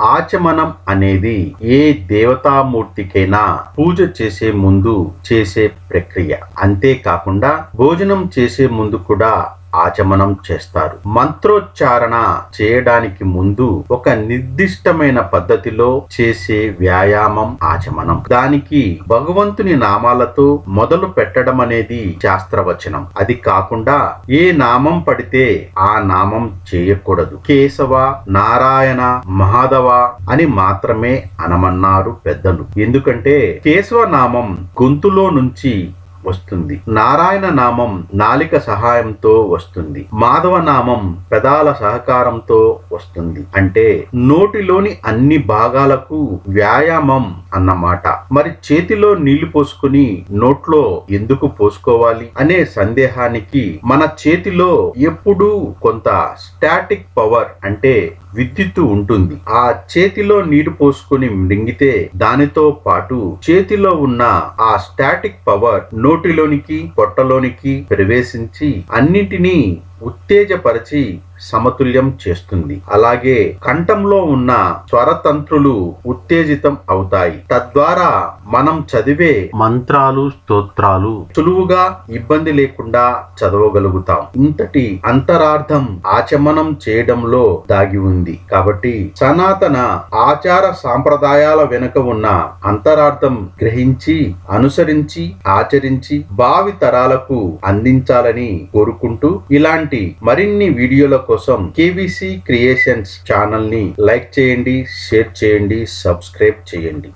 ఆచమనం అనేది ఏ దేవతామూర్తికైనా పూజ చేసే ముందు చేసే ప్రక్రియ. అంతేకాకుండా భోజనం చేసే ముందు కూడా ఆచమనం చేస్తారు. మంత్రోచ్చారణ చేయడానికి ముందు ఒక నిర్దిష్టమైన పద్ధతిలో చేసే వ్యాయామం ఆచమనం. దానికి భగవంతుని నామాలతో మొదలు పెట్టడం అనేది శాస్త్రవచనం. అది కాకుండా ఏ నామం పడితే ఆ నామం చేయకూడదు. కేశవ నారాయణ మహాదవ అని మాత్రమే అనమన్నారు పెద్దలు. ఎందుకంటే కేశవ నామం గొంతులో నుంచి వస్తుంది. నారాయణ నామం నాలిక సహాయంతో వస్తుంది. మాధవ నామం పెదాల సహకారంతో వస్తుంది. అంటే నోటిలోని అన్ని భాగాలకు వ్యాయామం అన్నమాట. మరి చేతిలో నీళ్ళు పోసుకుని నోట్లో ఎందుకు పోసుకోవాలి అనే సందేహానికి మన చేతిలో ఎప్పుడూ కొంత స్టాటిక్ పవర్ అంటే విద్యుత్తు ఉంటుంది. ఆ చేతిలో నీరు పోసుకొని మింగితే దానితో పాటు చేతిలో ఉన్న ఆ స్టాటిక్ పవర్ నోటిలోనికి పొట్టలోనికి ప్రవేశించి అన్నింటినీ ఉత్తేజపరిచి సమతుల్యం చేస్తుంది. అలాగే కంఠంలో ఉన్న స్వరతంత్రులు ఉత్తేజితం అవుతాయి. తద్వారా మనం చదివే మంత్రాలు స్తోత్రాలు సులువుగా ఇబ్బంది లేకుండా చదవగలుగుతాం. ఇంతటి అంతరార్థం ఆచమనం చేయడంలో దాగి ఉంది. కాబట్టి సనాతన ఆచార సాంప్రదాయాల వెనుక ఉన్న అంతరార్థం గ్రహించి అనుసరించి ఆచరించి భావి తరాలకు అందించాలని కోరుకుంటూ ఇలాంటి ఇలాంటి మరిన్ని వీడియోల కోసం కేవీసీ క్రియేషన్స్ ఛానల్ని లైక్ చేయండి షేర్ చేయండి సబ్స్క్రైబ్ చేయండి.